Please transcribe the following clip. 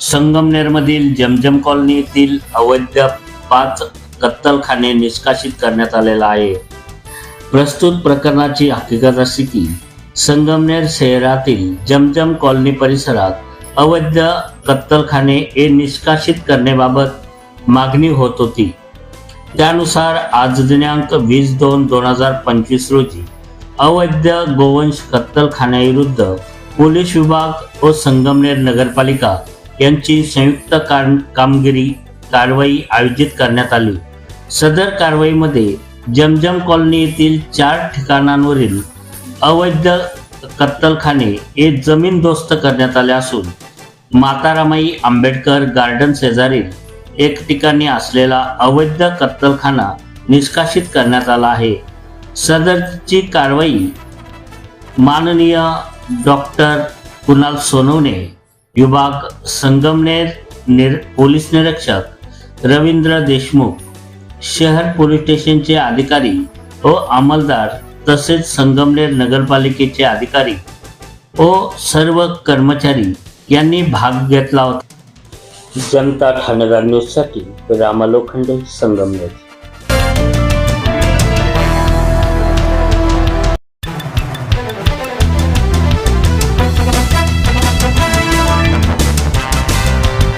संगमनेरमधील जमजम कॉलनीतील अवैध पाच कत्तलखाने निष्कासित करण्यात आलेला आहे. प्रस्तुत प्रकरणाची हकीकत अशी की संगमनेर शहरातील जमजम कॉलनी परिसरात अवैध कत्तलखाने हे निष्कासित करण्याबाबत मागणी होत होती. त्यानुसार आज दिनांक वीस दोन दोन हजार पंचवीस रोजी अवैध गोवंश कत्तलखान्याविरुद्ध पोलीस विभाग व संगमनेर नगरपालिका यांची संयुक्त कार कामगिरी कारवाई आयोजित करण्यात आली. सदर कारवाईमध्ये जमजम कॉलनी येथील चार ठिकाणांवरील अवैध कत्तलखाने हे जमीनदोस्त करण्यात आले असून मातारामाई आंबेडकर गार्डन शेजारील एक ठिकाणी असलेला अवैध कत्तलखाना निष्कासित करण्यात आला आहे. सदरची कारवाई माननीय डॉक्टर कुणाल सोनवणे विभाग संगमनेर निर पोलीस निरीक्षक रवींद्र देशमुख शहर पोलीस स्टेशनचे अधिकारी व अंमलदार तसेच संगमनेर नगरपालिकेचे अधिकारी व सर्व कर्मचारी यांनी भाग घेतला होता. जनता ठाणेदार न्यूजसाठी रामा लोखंडे संगमनेर.